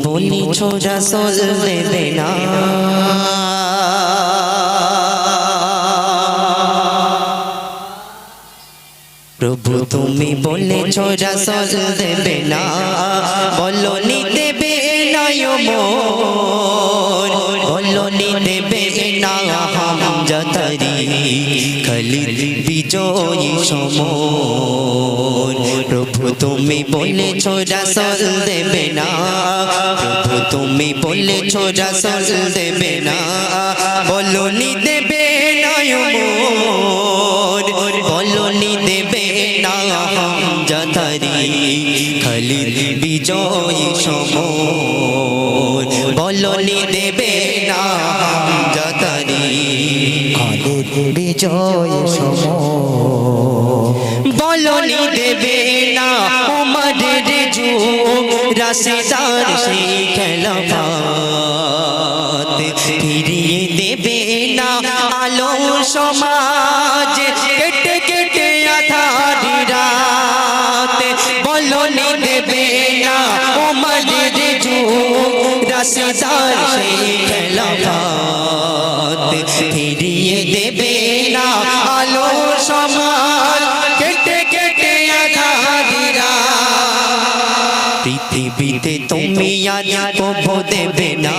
বলেছ রাসূল দেবে না প্রভু তুমি বলেছ রাসূল দেবে না বলো নি দেবে না বলনি দেবে না হামজাতারি খালিদ বিজয়ী সমর প্রভু তুমি বলেছ রাসূল দেবে না প্রভু তুমি বলেছ রাসূল দেবে না বলনি দেবে না বলনি দেবে না হামজাতারি খালিদ বিজয়ী সমর বলনি দেবে না বিজয় সম। বলনি দেবে না উমরের যুগ সেই খেলাফত। ফিরিয়ে দেবে না আলো সমাজ কেটে কেটে আধারি রাত। বলনি দেবে রাশেদার সেই খেলাফত ফিরিয়ে দেবে না। আলো সমাজ কেটে কেটে আধারিরা পৃথিবীতে তুমি আজ কবো দেবে না।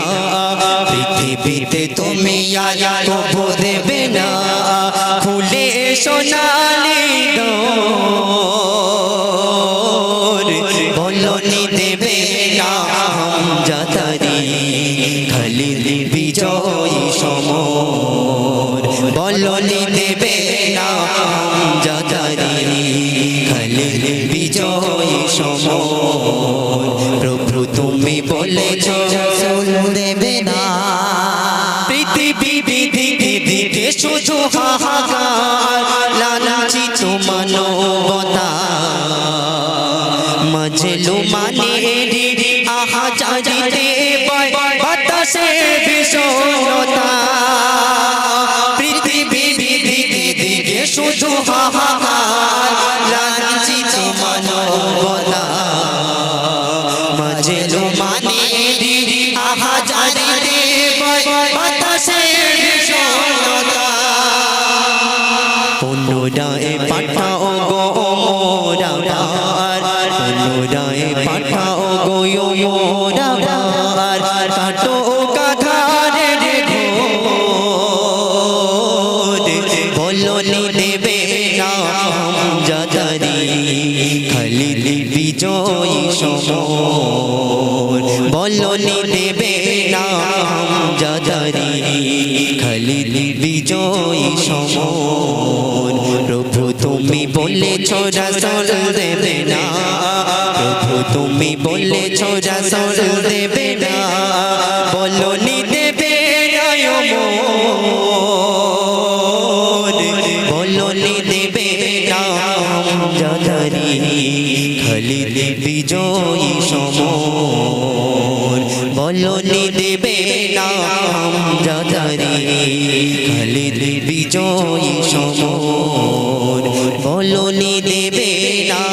পৃথিবীতে তুমি আজ কবো দেবে না। খুলে সোনালি দোর বিজয়ী সমর। বলনি দেবে না যাতারি খালিদ বিজয়ী সমর। প্রভু তুমি বলেছ দেবে না পৃথিবী বিধি দিকে শুধু হাহাকার লালাচিত মানবতা। মজলু মানে আহা জাজিতে বাতাসে বিষণতা পৃথিবী বিধি দিকে শুধু হাহাকার। লালাচিত মানবতা। মজলু মানে আহা জাজিতে বাতাসে বিষণতা পুনরায় পাঠাও গো মোরাবার পুনরায় পাঠাও গো দেবে না যাদারি খালিদ বিজয়ী সমর। বলনি দেবে না যাদারি খালিদ বিজয়ী সমর। প্রভু তুমি বলেছ রাসূল দেবে না। প্রভু তুমি বলেছ রাসূল দেবে না। বলনি যাদারি খালিদ বিজয়ী সমর। বলনি দেবে না যাদারি খালিদ বিজয়ী সমর। বলনি দেবে না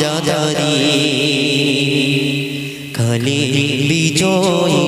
যাদারি খালিদ বিজয়ী